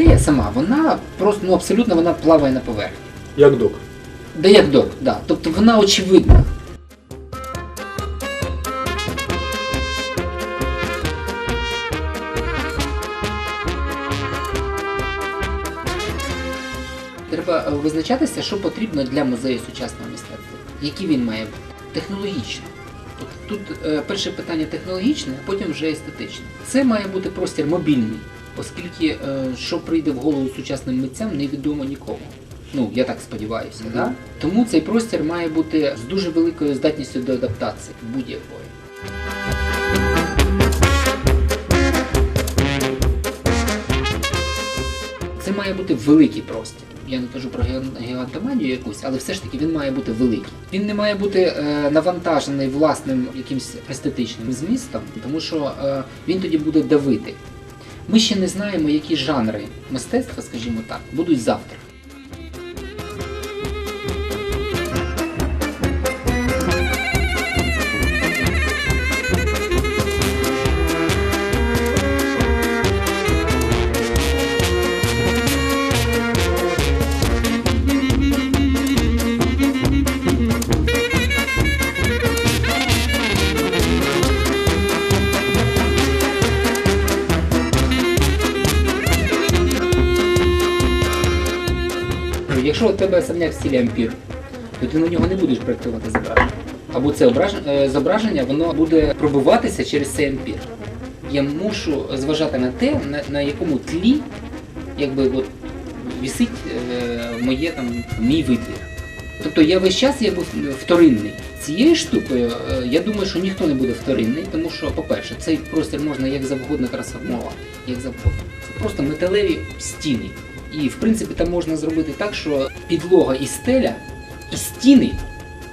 ідея сама, вона просто ну абсолютно вона плаває на поверхні. Як док. Да як док, да. Тобто вона очевидна. Треба е, визначатися, що потрібно для музею сучасного мистецтва. Який він має бути? Технологічно. Тут, е, перше питання технологічне, а потім вже естетичне. Це має бути простір мобільний, оскільки е, що прийде в голову сучасним митцям, невідомо нікому. Ну, я так сподіваюся, да? Тому цей простір має бути з дуже великою здатністю до адаптації будь-якої. Це має бути великий простір. Я не кажу про гігантоманію якусь, але все ж таки він має бути великий. Він не має бути е, навантажений власним якимсь естетичним змістом, тому що е, він тоді буде давити. Ми ще не знаємо, які жанри мистецтва, скажімо так, будуть завтра. В стилі ампір, то ти на нього не будеш проєктувати зображення. Або це е, зображення воно буде пробиватися через цей ампір. Я мушу зважати на те, на, на якому тлі якби, от, висить е, моє, там, мій витвір. Тобто я весь час якби вторинний. Цією штукою е, я думаю, що ніхто не буде вторинний, тому що, по-перше, цей простір можна як завгодно трансформувати, як завгодно. Це просто металеві стіни. І в принципі там можна зробити так, що підлога і стеля, і стіни,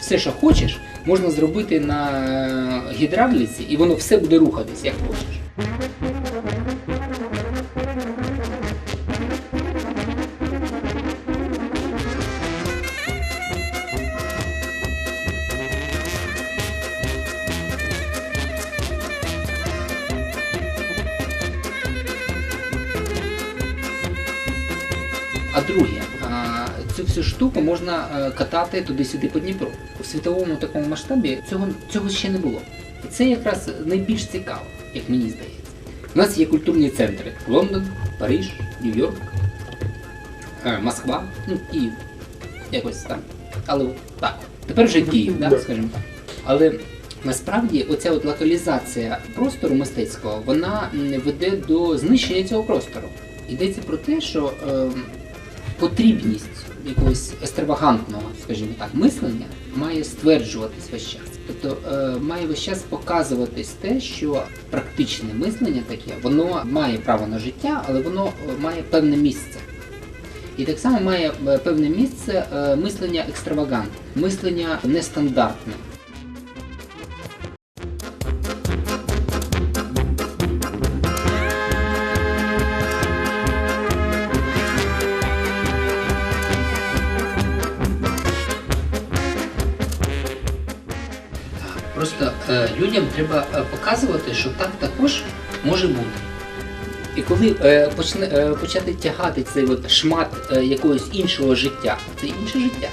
все, що хочеш, можна зробити на гідравліці, і воно все буде рухатись, як хочеш. А друге, цю всю штуку можна е, катати туди-сюди по Дніпру. У світовому такому масштабі цього, цього ще не було. І це якраз найбільш цікаво, як мені здається. У нас є культурні центри: Лондон, Париж, Нью-Йорк, е, Москва, ну Київ. Якось там. Але так. Тепер вже Київ, да, Да. скажімо так. Але насправді оця от локалізація простору мистецького вона веде до знищення цього простору. Йдеться про те, що е, потрібність якогось екстравагантного, скажімо так, мислення має стверджуватись весь час. Тобто е, має весь час показуватись те, що практичне мислення таке, воно має право на життя, але воно е, має певне місце. І так само має е, певне місце мислення екстравагантне, мислення нестандартне. Людям треба е, показувати, що так також може бути. І коли е, почне, е, почати тягати цей от шмат е, якогось іншого життя, це інше життя,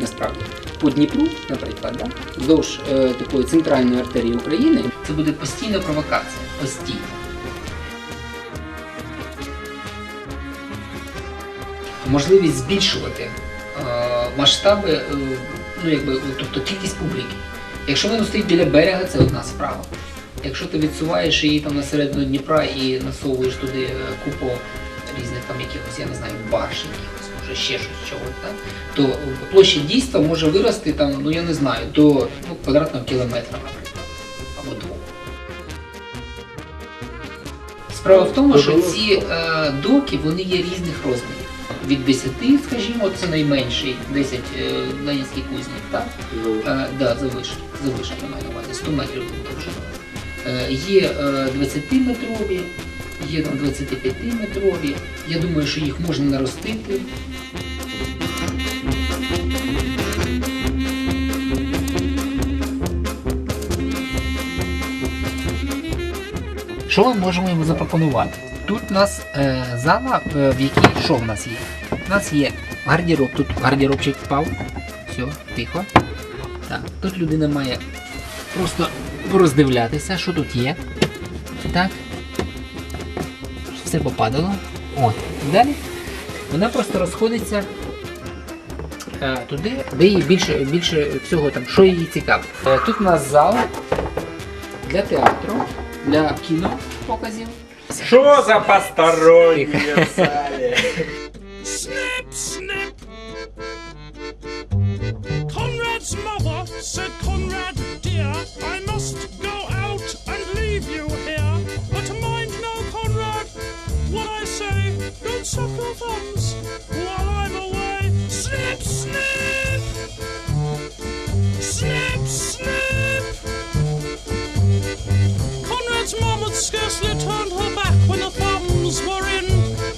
насправді. По Дніпру, наприклад, да? вздовж е, такої центральної артерії України, це буде постійна провокація. Постійно. Можливість збільшувати е, масштаби, е, ну якби, тобто кількість публіки. Якщо воно стоїть біля берега, це одна справа. Якщо ти відсуваєш її там на середину Дніпра і насовуєш туди е, купу різних там якихось, я не знаю, барж якихось, може ще щось чогось, так? то площа дійства може вирости там, ну я не знаю, до ну, квадратного кілометра, наприклад, або двох. Справа в тому, що ці е, доки вони є різних розмірів. Від 10, скажімо, це найменший, 10 е, ленінський кузник, так? Е, да, завишки, завишки я маю увазі, 100 метрів довжиною. Е, є е, 20-метрові, є 25-метрові. Я думаю, що їх можна наростити. Що ми можемо йому запропонувати? Тут у нас е, зала, е, в якій що в нас є? У нас є гардероб, тут гардеробчик впав. Все, тихо. Так, тут людина має просто роздивлятися, що тут є. Так. Все попадало. От. Далі вона просто розходиться е, туди, де їй більше, більше всього там, що їй цікаво. Е, тут у нас зал для театру, для кіно показів. Що за посторонні в залі? said, Conrad, dear, I must go out and leave you here. But mind now, Conrad, what I say, don't suck your thumbs while I'm away. Snip, snip. Snip, snip. Conrad's mom had scarcely turned her back when the thumbs were in.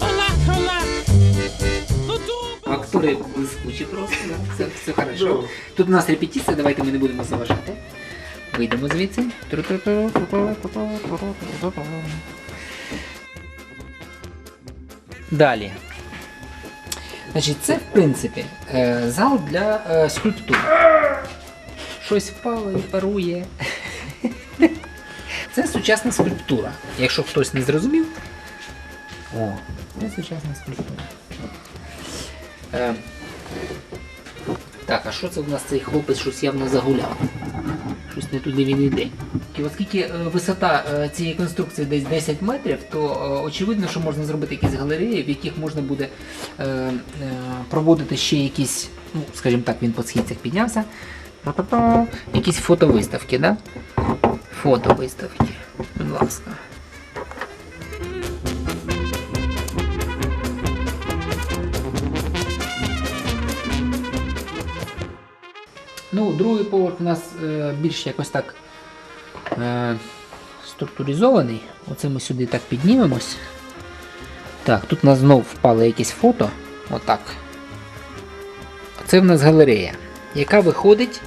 Alack, alack. The door. Актори просто, все, все хорошо. Тут у нас репетиція, давайте ми не будемо заважати. Вийдемо звідси. Далі. Значить, це в принципі е, зал для е, скульптур. Щось впало і парує. Це сучасна скульптура. Якщо хтось не зрозумів. О, це сучасна скульптура. Так, а що це у нас цей хлопець щось явно загуляв? Щось не туди він йде. І Оскільки е, висота е, цієї конструкції десь 10 метрів, то е, очевидно, що можна зробити якісь галереї, в яких можна буде проводити ще якісь, ну, скажімо так, він по східцях піднявся. Якісь фотовиставки, да? Фотовиставки. Будь ласка. Ну, другий поверх у нас е, більш якось так е, структуризований. Оце ми сюди так піднімемось. Так, тут у нас знов впало якесь фото. Отак. Це в нас галерея, яка виходить.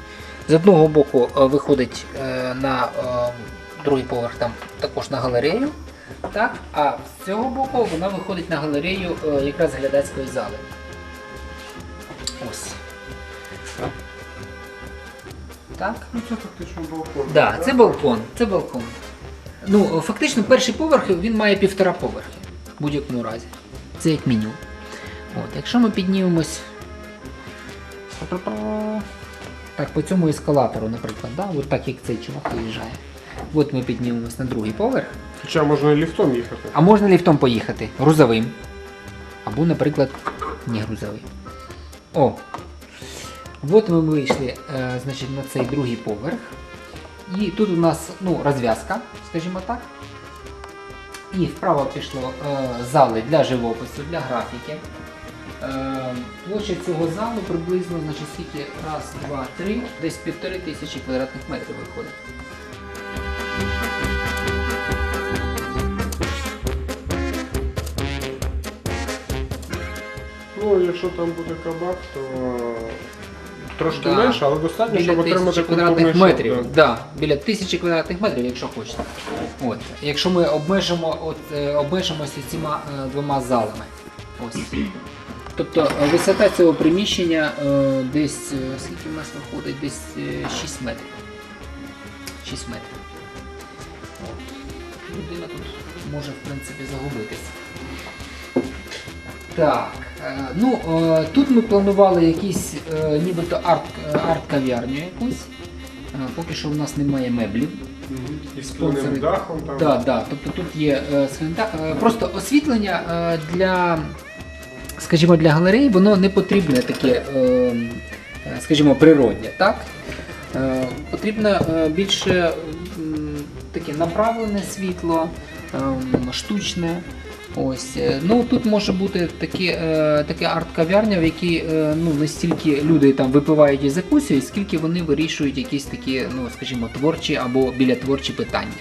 З одного боку е, виходить е, на е, другий поверх там також на галерею. Так, а з цього боку вона виходить на галерею е, якраз глядацької зали. Ось. Так. Ну це фактично балкон. Да, це балкон. Це балкон. Ну, фактично, перший поверх він має півтора поверхи в будь-якому разі. Це як мінімум. От, якщо ми піднімемось. Так, по цьому ескалатору, наприклад, да? от так як цей чувак виїжджає. От ми піднімемось на другий поверх. Хоча можна і ліфтом їхати. А можна ліфтом поїхати? Грузовим. Або, наприклад, не грузовим. О! От ми вийшли е, значить, на цей другий поверх. І тут у нас ну, розв'язка, скажімо так. І вправо пішло е, зали для живопису, для графіки. Е, площа цього залу приблизно, значить, скільки? Раз, два, три, десь півтори тисячі квадратних метрів виходить. Ну, якщо там буде кабак, то трошки Да. менше, але достатньо, біля щоб отримати тисячі квадратних культурний метрів. шок, Да. біля тисячі квадратних метрів, якщо хочете. От. Якщо ми обмежимо, от, е, обмежимося цими е, двома залами. Ось. Тобто е, висота цього приміщення е, десь, е, скільки в нас виходить, десь е, 6 метрів. 6 метрів. От. Людина тут може в принципі загубитися. Так, е, ну е, тут ми планували якісь е, нібито арт, арт-кав'ярню якусь. Е, Поки що в нас немає меблів. І з Спонсори. дахом там. Так, да, тобто тут є е, просто освітлення для, скажімо, для галереї, воно не потрібне таке, скажімо, природнє, так? Потрібно більше таке направлене світло, ем, штучне. Ось. е, Ну, тут може бути таке, таке арт-кав'ярня, в якій е, ну, не стільки люди там випивають і закусують, скільки вони вирішують якісь такі, ну, скажімо, творчі або біля творчі питання.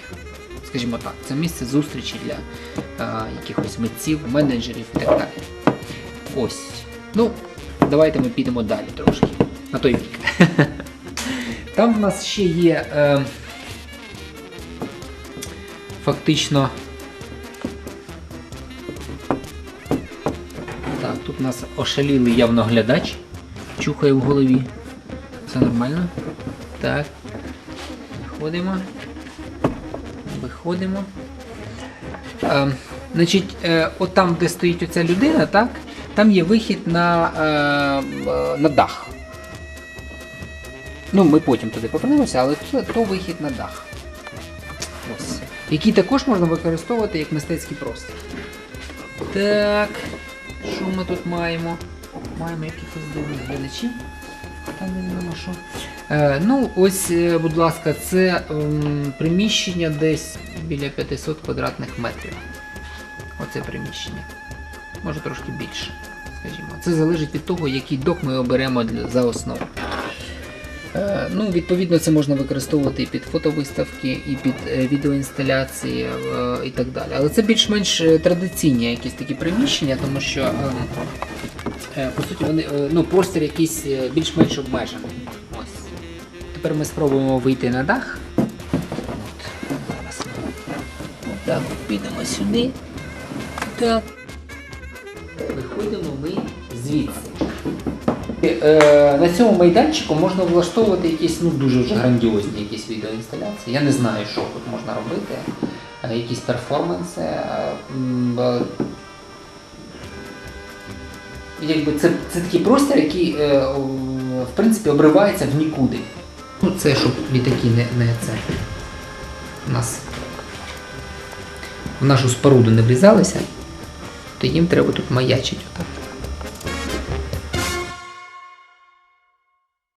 Скажімо так, це місце зустрічі для е, якихось митців, менеджерів і так далі. Ось. Ну, давайте ми підемо далі трошки. На той бік. Там в нас ще є е, фактично у нас ошалілий явно глядач. Чухає в голові. Все нормально. Так. Виходимо. Виходимо. Е, значить, е, от там, де стоїть оця людина, так, там є вихід на, е, е, на дах. Ну, ми потім туди повернемося, але це то вихід на дах. Ось. Який також можна використовувати як мистецький простір. Так, що ми тут маємо? Маємо якихось дивних глядачів. Та невідомо що. Е, ну, ось, е, будь ласка, це е, приміщення десь біля 500 квадратних метрів. Оце приміщення. Може трошки більше, скажімо. Це залежить від того, який док ми оберемо для, за основу. Е, Ну, відповідно, це можна використовувати і під фотовиставки, і під е, відеоінсталяції е, і так далі. Але це більш-менш традиційні якісь такі приміщення, тому що по суті вони ну, простір якийсь більш-менш обмежений. Ось. Тепер ми спробуємо вийти на дах. От. Зараз ми отак підемо сюди. Так. Виходимо ми звідси. Е, на цьому майданчику можна влаштовувати якісь ну, дуже вже грандіозні якісь відеоінсталяції. Я не знаю, що тут можна робити. Е, якісь перформанси. Е, Якби це, це такий простір, який в принципі обривається в нікуди. Ну, це щоб літаки не, не це. Нас в нашу споруду не врізалися, то їм треба тут маячити отак.